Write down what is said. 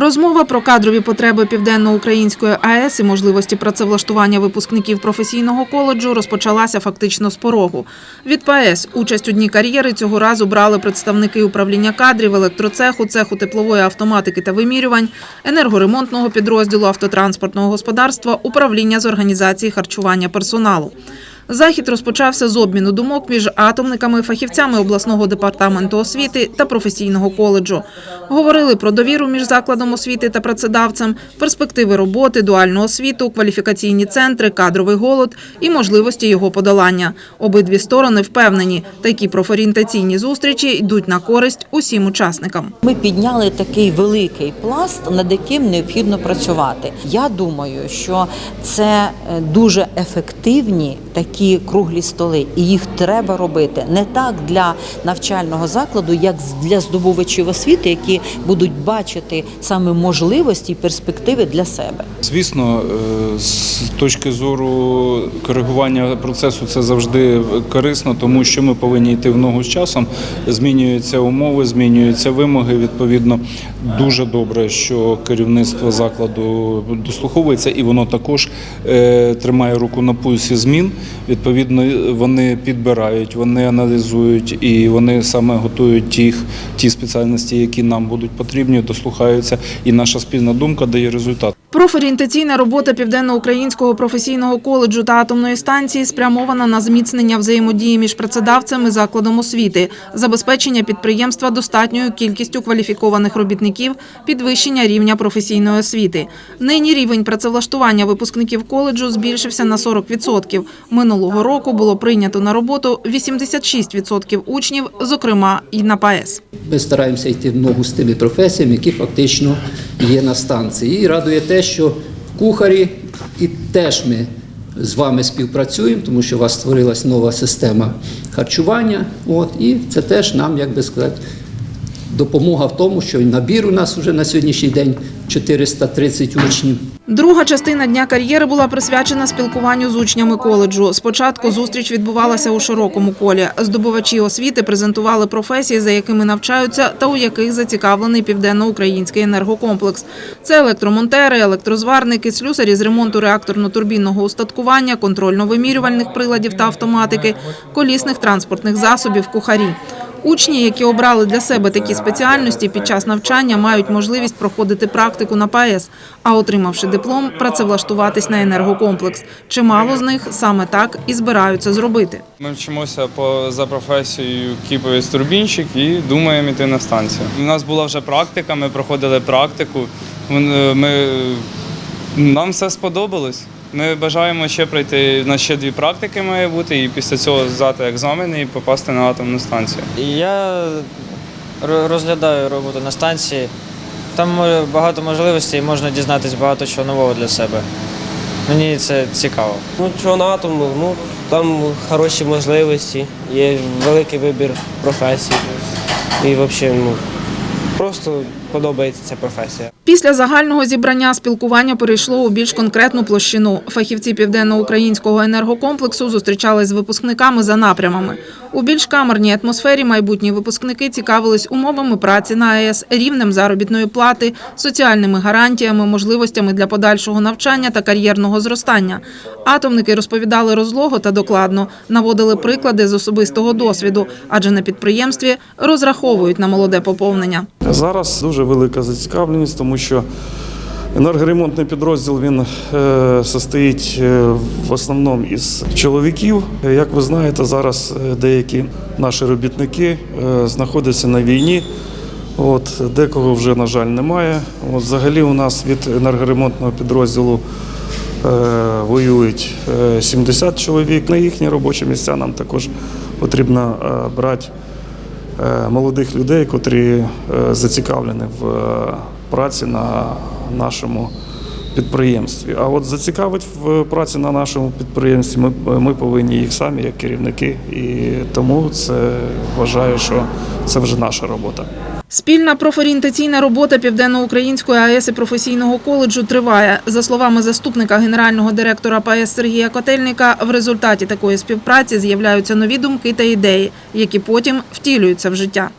Розмова про кадрові потреби Південноукраїнської АЕС і можливості працевлаштування випускників професійного коледжу розпочалася фактично з порогу. Від ПАЕС участь у дні кар'єри цього разу брали представники управління кадрів, електроцеху, цеху теплової автоматики та вимірювань, енергоремонтного підрозділу автотранспортного господарства, управління з організації харчування персоналу. Захід розпочався з обміну думок між атомниками, фахівцями обласного департаменту освіти та професійного коледжу. Говорили про довіру між закладом освіти та працедавцем, перспективи роботи, дуальну освіту, кваліфікаційні центри, кадровий голод і можливості його подолання. Обидві сторони впевнені, такі профорієнтаційні зустрічі йдуть на користь усім учасникам. Ми підняли такий великий пласт, над яким необхідно працювати. Я думаю, що це е, дуже ефективні такі круглі столи, і їх треба робити не так для навчального закладу, як для здобувачів освіти, які будуть бачити саме можливості і перспективи для себе. Звісно, е, з точки зору коригування процесу це завжди корисно, тому що ми повинні йти в ногу з часом. Змінюються умови, змінюються вимоги. Відповідно, дуже добре, що керівництво закладу дослуховується, і воно також е, тримає руку на пульсі змін. Відповідно, вони підбирають, вони аналізують і вони саме готують ті, ті спеціальності, які нам будуть потрібні, дослухаються, і наша спільна думка дає результат. Профорієнтаційна робота Південноукраїнського професійного коледжу та атомної станції спрямована на зміцнення взаємодії між працедавцем і закладом освіти, забезпечення підприємства достатньою кількістю кваліфікованих робітників, підвищення рівня професійної освіти. Нині рівень працевлаштування випускників коледжу збільшився на 40%. Минулого року було прийнято на роботу 86% учнів, зокрема і на ПАЕС. Ми стараємося йти в ногу з тими професіями, які фактично є на станції. І радує те, що кухарі і теж ми з вами співпрацюємо, тому що у вас створилась нова система харчування. От, і це теж нам, як би сказати, допомога в тому, що набір у нас вже на сьогоднішній день 430 учнів. Друга частина дня кар'єри була присвячена спілкуванню з учнями коледжу. Спочатку зустріч відбувалася у широкому колі. Здобувачі освіти презентували професії, за якими навчаються, та у яких зацікавлений південноукраїнський енергокомплекс. Це електромонтери, електрозварники, слюсарі з ремонту реакторно-турбінного устаткування, контрольно-вимірювальних приладів та автоматики, колісних транспортних засобів, кухарі. Учні, які обрали для себе такі спеціальності, під час навчання мають можливість проходити практику на ПАЕС, а отримавши диплом, працевлаштуватись на енергокомплекс. Чимало з них саме так і збираються зробити. Ми вчимося по за професією кіповець турбінщик і думаємо йти на станцію. У нас була вже практика, ми проходили практику. Ми, нам все сподобалось. Ми бажаємо ще пройти. У нас ще дві практики має бути, і після цього здати екзамени і попасти на атомну станцію. Я розглядаю роботу на станції. Там е, багато можливостей, можна дізнатися багато чого нового для себе. Мені це цікаво. Ну, чого на атому, ну там хороші можливості, є великий вибір професій. І взагалі, ну, просто подобається ця професія. Після загального зібрання спілкування перейшло у більш конкретну площину. Фахівці південноукраїнського енергокомплексу зустрічались з випускниками за напрямами. У більш камерній атмосфері майбутні випускники цікавились умовами праці на АЕС, рівнем заробітної плати, соціальними гарантіями, можливостями для подальшого навчання та кар'єрного зростання. Атомники розповідали розлого та докладно, наводили приклади з особистого досвіду, адже на підприємстві розраховують на молоде поповнення. Зараз дуже велика зацікавленість, тому що енергоремонтний підрозділ він е, состоїть е, в основному із чоловіків. Як ви знаєте, зараз е, деякі наші робітники е, знаходяться на війні. От, декого вже, на жаль, немає. От, взагалі у нас від енергоремонтного підрозділу е, воюють е, 70 чоловік. На їхні робочі місця нам також потрібно е, брати е, молодих людей, котрі е, зацікавлені в е, праці на нашому підприємстві. А от зацікавить в праці на нашому підприємстві ми, ми повинні їх самі, як керівники, і тому це вважаю, що це вже наша робота. Спільна профорієнтаційна робота Південноукраїнської АЕС і професійного коледжу триває. За словами заступника генерального директора ПАЕС Сергія Котельника, в результаті такої співпраці з'являються нові думки та ідеї, які потім втілюються в життя.